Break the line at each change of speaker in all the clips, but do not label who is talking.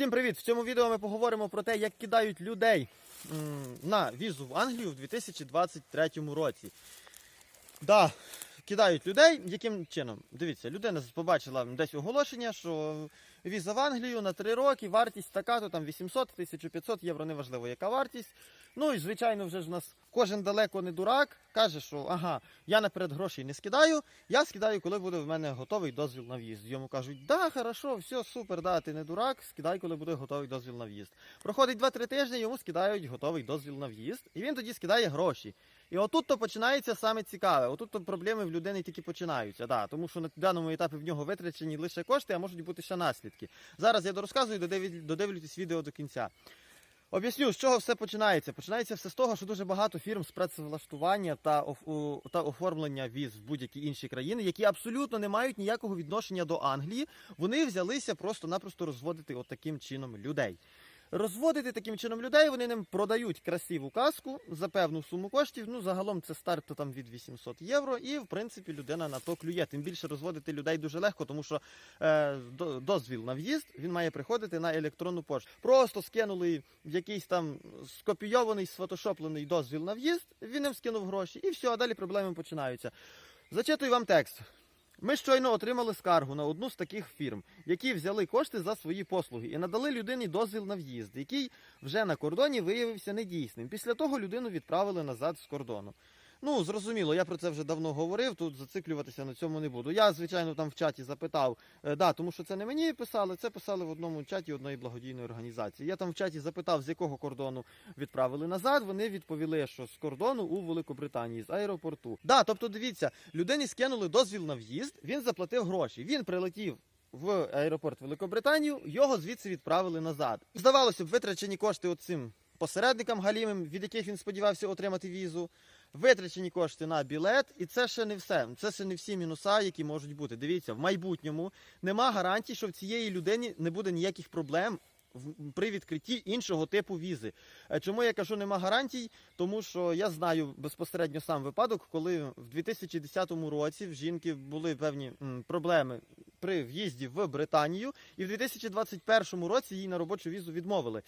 Всім привіт! В цьому відео ми поговоримо про те, як кидають людей на візу в Англію в 2023 році. Да, кидають людей. Яким чином? Дивіться, людина побачила десь оголошення, що віза в Англію на 3 роки, вартість така, то там 800, 1500 євро, неважливо, яка вартість. Ну і звичайно, вже ж у нас кожен далеко не дурак, каже, що ага, я наперед грошей не скидаю, я скидаю, коли буде в мене готовий дозвіл на в'їзд. Йому кажуть, да, хорошо, все, супер, да, ти не дурак, скидай, коли буде готовий дозвіл на в'їзд. Проходить 2-3 тижні, йому скидають готовий дозвіл на в'їзд, і він тоді скидає гроші. І отут то починається саме цікаве. Отут то проблеми в людини тільки починаються. Да, тому що на даному етапі в нього витрачені лише кошти, а можуть бути ще наслідки. Зараз я дорозказую, додивлю- додивлюйтесь відео до кінця. Об'ясню, з чого все починається. Починається все з того, що дуже багато фірм з працевлаштування та, та оформлення віз в будь-які інші країни, які абсолютно не мають ніякого відношення до Англії. Вони взялися просто-напросто розводити от таким чином людей. Розводити таким чином людей, вони ним продають красиву каску за певну суму коштів. Ну, загалом це старт то там від 800 євро, і в принципі людина на то клює. Тим більше розводити людей дуже легко, тому що е, дозвіл на в'їзд він має приходити на електронну пошту. Просто скинули якийсь там скопійований, сфотошоплений дозвіл на в'їзд, він їм скинув гроші, і все, а далі проблеми починаються. Зачитую вам текст. Ми щойно отримали скаргу на одну з таких фірм, які взяли кошти за свої послуги і надали людині дозвіл на в'їзд, який вже на кордоні виявився недійсним. Після того людину відправили назад з кордону. Ну, зрозуміло, я про це вже давно говорив, тут зациклюватися на цьому не буду. Я, звичайно, там в чаті запитав, е, да, тому що це не мені писали, це писали в одному чаті одної благодійної організації. Я там в чаті запитав, з якого кордону відправили назад. Вони відповіли, що з кордону у Великобританії, з аеропорту. Да, тобто, дивіться, людині скинули дозвіл на в'їзд, він заплатив гроші. Він прилетів в аеропорт Великобританію, його звідси відправили назад. Здавалося б, витрачені кошти оцим посередникам галімим, від яких він сподівався отримати візу. Витрачені кошти на білет, і це ще не все. Це ще не всі мінуса, які можуть бути. Дивіться, в майбутньому нема гарантій, що в цієї людині не буде ніяких проблем при відкритті іншого типу візи. Е, Чому я кажу нема гарантій? Тому що я знаю безпосередньо сам випадок, коли в 2010 році в жінки були певні проблеми при в'їзді в Британію, і в 2021 році їй на робочу візу відмовили.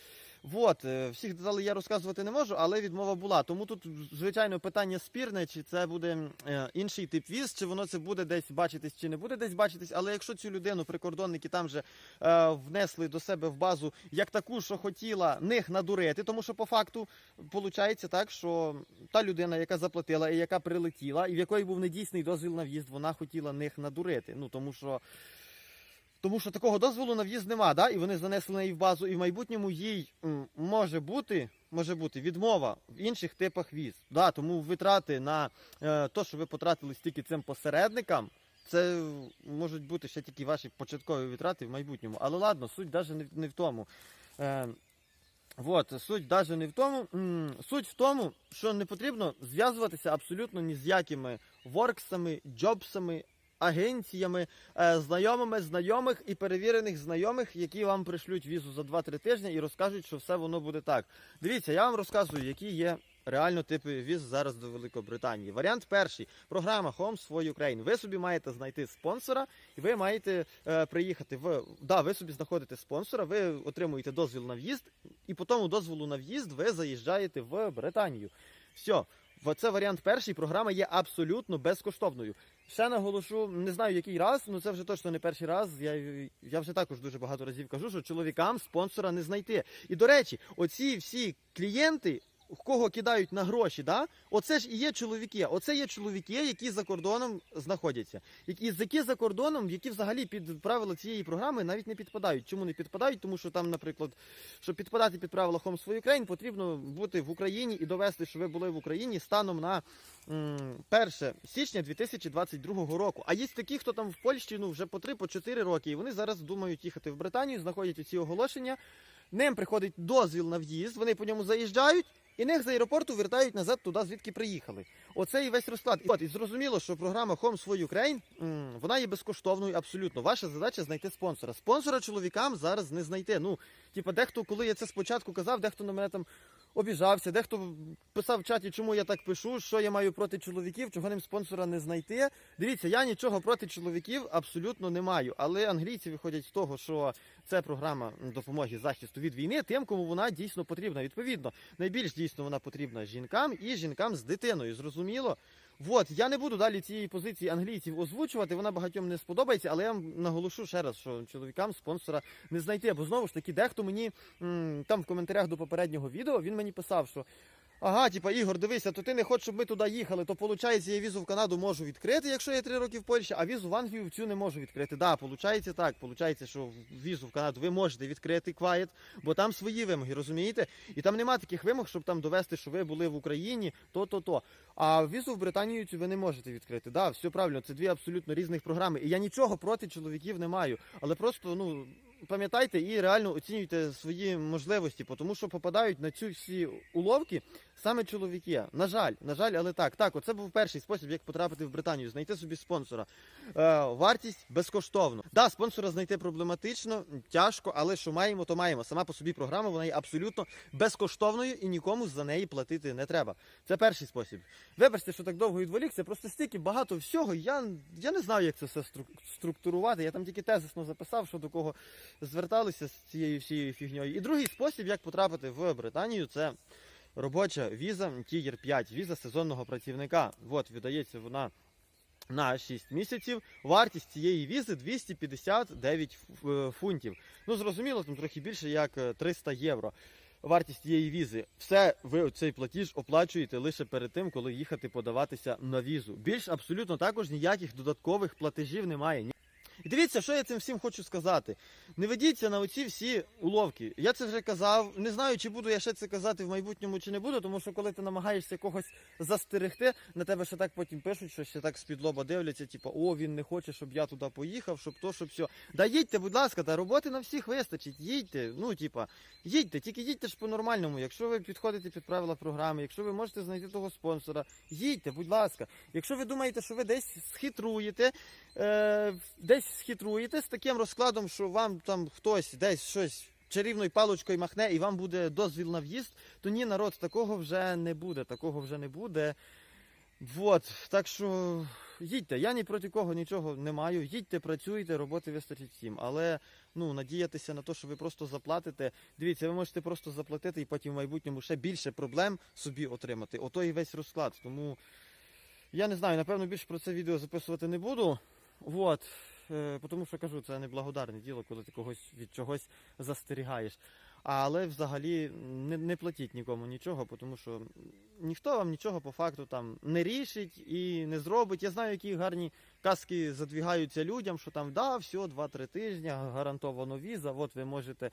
От, е, всіх деталей я розказувати не можу, але відмова була. Тому тут, звичайно, питання спірне, чи це буде е, інший тип віз, чи воно це буде десь бачитись, чи не буде десь бачитись. Але якщо цю людину прикордонники там же е, внесли до себе в базу як таку, що хотіла них надурити, тому що по факту виходить так, що та людина, яка заплатила і яка прилетіла, і в якої був недійсний дозвіл на в'їзд, вона хотіла них надурити. Ну тому що. Тому що такого дозволу на в'їзд нема, да? і вони занесли неї в базу, і в майбутньому їй може бути, може бути відмова в інших типах віз. Да? Тому витрати на е, те, що ви потратили стільки цим посередникам, це можуть бути ще тільки ваші початкові витрати в майбутньому. Але ладно, суть навіть не, в- тому. Е, Вот, суть навіть не в тому. Суть в тому, що не потрібно зв'язуватися абсолютно ні з якими ворксами, джобсами, агенціями, е, знайомими знайомих і перевірених знайомих, які вам пришлють візу за 2-3 тижні і розкажуть, що все воно буде так. Дивіться, я вам розказую, які є реально типи віз зараз до Великобританії. Варіант перший програма Homes for Ukraine. Ви собі маєте знайти спонсора, і ви маєте е, приїхати в да, ви собі знаходите спонсора, ви отримуєте дозвіл на в'їзд, і по тому дозволу на в'їзд ви заїжджаєте в Британію. Все. Це варіант перший. Програма є абсолютно безкоштовною. Ще наголошу, не знаю який раз, ну це вже точно не перший раз. Я, я вже також дуже багато разів кажу, що чоловікам спонсора не знайти. І до речі, оці всі клієнти, кого кидають на гроші, да? оце ж і є чоловіки. Оце є чоловіки, які за кордоном знаходяться. Які, які за кордоном, які взагалі під правила цієї програми навіть не підпадають. Чому не підпадають? Тому що там, наприклад, щоб підпадати під правила Homes for Ukraine, потрібно бути в Україні і довести, що ви були в Україні станом на м, 1 січня 2022 року. А є такі, хто там в Польщі ну, вже по 3-4 роки, і вони зараз думають їхати в Британію, знаходять ці оголошення. Ним приходить дозвіл на в'їзд, вони по ньому заїжджають. І них з аеропорту вертають назад туди, звідки приїхали. Оце і весь розклад. І, от, і зрозуміло, що програма Homes for Ukraine, вона є безкоштовною абсолютно. Ваша задача знайти спонсора. Спонсора чоловікам зараз не знайти. Ну, типа, дехто, коли я це спочатку казав, дехто на мене там обіжався, дехто писав в чаті, чому я так пишу, що я маю проти чоловіків, чого ним спонсора не знайти. Дивіться, я нічого проти чоловіків абсолютно не маю. Але англійці виходять з того, що це програма допомоги захисту від війни, тим, кому вона дійсно потрібна. Відповідно, найбільш дійсно вона потрібна жінкам і жінкам з дитиною. Зрозуміло. От, я не буду далі цієї позиції англійців озвучувати, вона багатьом не сподобається, але я вам наголошу ще раз, що чоловікам спонсора не знайти. Бо знову ж таки, дехто мені там в коментарях до попереднього відео він мені писав, що ага, типа Ігор, дивися, то ти не хочеш, щоб ми туди їхали, то виходить, я візу в Канаду можу відкрити, якщо я три роки в Польщі, а візу в Англію цю не можу відкрити. Да, виходить так. Виходить, що візу в Канаду ви можете відкрити квайт, бо там свої вимоги, розумієте? І там нема таких вимог, щоб там довести, що ви були в Україні, то-то то. А візу в Британію цю ви не можете відкрити. Да, все правильно, це дві абсолютно різних програми. І я нічого проти чоловіків не маю. Але просто, ну. Пам'ятайте і реально оцінюйте свої можливості, тому що попадають на ці всі уловки саме чоловіки. На жаль, на жаль, але так. Так, оце був перший спосіб, як потрапити в Британію, знайти собі спонсора. Е, вартість безкоштовно. Да, спонсора знайти проблематично, тяжко, але що маємо, то маємо. Сама по собі програма вона є абсолютно безкоштовною і нікому за неї платити не треба. Це перший спосіб. Вибачте, що так довго відволікся, просто стільки багато всього. Я, я не знаю, як це все стру- структурувати. Я там тільки тезисно записав, що до кого зверталися з цією всією фігньою. І другий спосіб, як потрапити в Британію, це робоча віза Тігер 5, віза сезонного працівника. От, видається вона на 6 місяців. Вартість цієї візи 259 е, фунтів. Ну, зрозуміло, там трохи більше як е, 300 євро. Вартість цієї візи. Все ви цей платіж оплачуєте лише перед тим, коли їхати подаватися на візу. Більш абсолютно також ніяких додаткових платежів немає. І дивіться, що я цим всім хочу сказати. Не ведіться на оці всі уловки. Я це вже казав. Не знаю, чи буду я ще це казати в майбутньому, чи не буду, тому що коли ти намагаєшся когось застерегти, на тебе ще так потім пишуть, що ще так з-під лоба дивляться, типу, о, він не хоче, щоб я туди поїхав, щоб то, щоб все. Да їдьте, будь ласка, та роботи на всіх вистачить. Їдьте, ну, типа, їдьте, тільки їдьте ж по-нормальному. Якщо ви підходите під правила програми, якщо ви можете знайти того спонсора, їдьте, будь ласка. Якщо ви думаєте, що ви десь схитруєте, е, десь схитруєте з таким розкладом, що вам там хтось десь щось чарівною паличкою махне і вам буде дозвіл на в'їзд, то ні, народ, такого вже не буде. Такого вже не буде. Вот, так що їдьте. Я ні проти кого нічого не маю. Їдьте, працюйте, роботи вистачить всім. Але ну надіятися на те, що ви просто заплатите. Дивіться, ви можете просто заплатити і потім в майбутньому ще більше проблем собі отримати. Ото і весь розклад. Тому я не знаю, напевно, більше про це відео записувати не буду. Вот. Е, тому що кажу, це неблагодарне діло, коли ти когось від чогось застерігаєш. Але взагалі не, не платіть нікому нічого, тому що ніхто вам нічого по факту там не рішить і не зробить. Я знаю, які гарні казки задвігаються людям, що там да, все, 2-3 тижні, гарантовано віза. От ви можете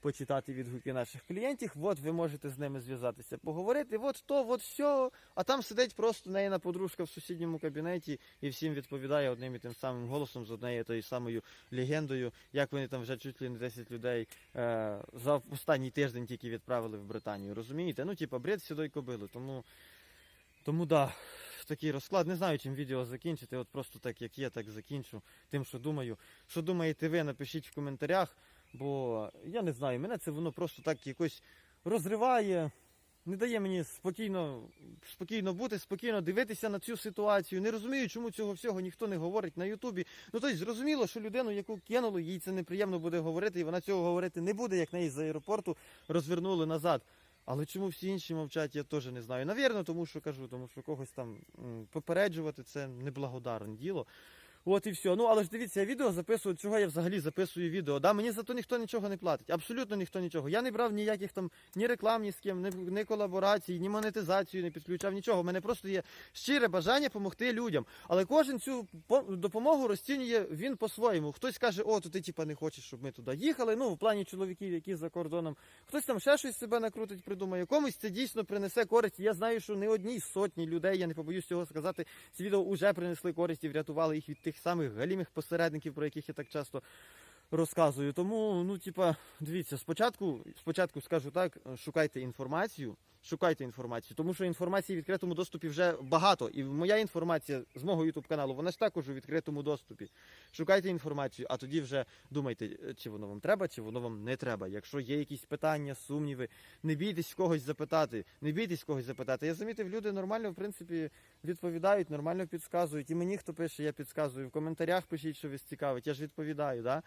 почитати відгуки наших клієнтів, от ви можете з ними зв'язатися, поговорити, от то, от все. А там сидить просто неїна подружка в сусідньому кабінеті і всім відповідає одним і тим самим голосом з однією тою самою легендою, як вони там вже чуть ли не 10 людей е, за останній тиждень тільки відправили в Британію. Розумієте? Ну, типа, бред сюди кобили. Тому, тому да, такий розклад. Не знаю, чим відео закінчити. От просто так, як є, так закінчу. Тим, що думаю. Що думаєте ви, напишіть в коментарях. Бо я не знаю, мене це воно просто так якось розриває, не дає мені спокійно, спокійно бути, спокійно дивитися на цю ситуацію. Не розумію, чому цього всього ніхто не говорить на Ютубі. Ну тобто зрозуміло, що людину, яку кинули, їй це неприємно буде говорити, і вона цього говорити не буде, як неї з аеропорту розвернули назад. Але чому всі інші мовчать, я теж не знаю. Навірно, тому що кажу, тому що когось там попереджувати це неблагодарне діло. От і все. Ну але ж дивіться, я відео записую, чого я взагалі записую відео. Да, мені за то ніхто нічого не платить. Абсолютно ніхто нічого. Я не брав ніяких там ні реклам, ні з ким, ні, ні колаборацій, ні монетизацію не підключав, нічого. У мене просто є щире бажання допомогти людям. Але кожен цю по- допомогу розцінює він по-своєму. Хтось каже, о, то ти типа не хочеш, щоб ми туди їхали. Ну, в плані чоловіків, які за кордоном. Хтось там ще щось себе накрутить, придумає. Комусь це дійсно принесе користь. Я знаю, що не одній сотні людей, я не побоюсь цього сказати. Ці відео вже принесли користь і врятували їх від тих самих галімих посередників, про яких я так часто розказую. Тому, ну, типа, дивіться, спочатку, спочатку скажу так, шукайте інформацію, Шукайте інформацію, тому що інформації в відкритому доступі вже багато. І моя інформація з мого YouTube каналу, вона ж також у відкритому доступі. Шукайте інформацію, а тоді вже думайте, е, чи воно вам треба, чи воно вам не треба. Якщо є якісь питання, сумніви, не бійтесь когось запитати, не бійтесь когось запитати. Я замітив, люди нормально, в принципі, відповідають, нормально підказують. І мені хто пише, я підказую. В коментарях пишіть, що вас цікавить. Я ж відповідаю, да?